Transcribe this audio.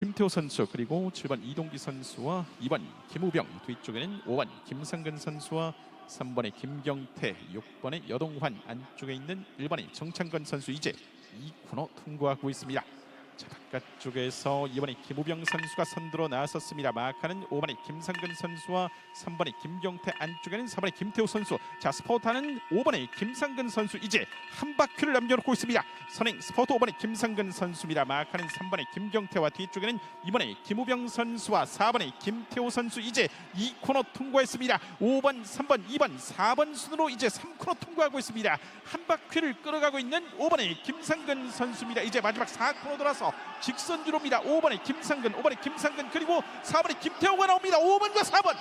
김태호 선수 그리고 7번 이동기 선수와 2번 김우병 뒤쪽에는 5번 김상근 선수와 3번의 김경태 6번의 여동환 안쪽에 있는 1번의 정창건 선수 이제 2코너 통과하고 있습니다. 자 바깥쪽에서 이번에 김우병 선수가 선두로 나섰습니다. 마카는 5번의 김상근 선수와 3번의 김경태 안쪽에는 4번의 김태우 선수. 자 스포타는 5번의 김상근 선수 이제 한 바퀴를 남겨놓고 있습니다. 선행 스포트 5번의 김상근 선수입니다. 마카는 3번의 김경태와 뒤쪽에는 2번의 김우병 선수와 4번의 김태우 선수 이제 2코너 통과했습니다. 5번, 3번, 2번, 4번 순으로 이제 3코너 통과하고 있습니다. 한 바퀴를 끌어가고 있는 5번의 김상근 선수입니다. 이제 마지막 4코너 돌아서 직선주로입니다. 5번의 김상근, 5번의 김상근 그리고 4번의 김태호가 나옵니다. 5번과 4번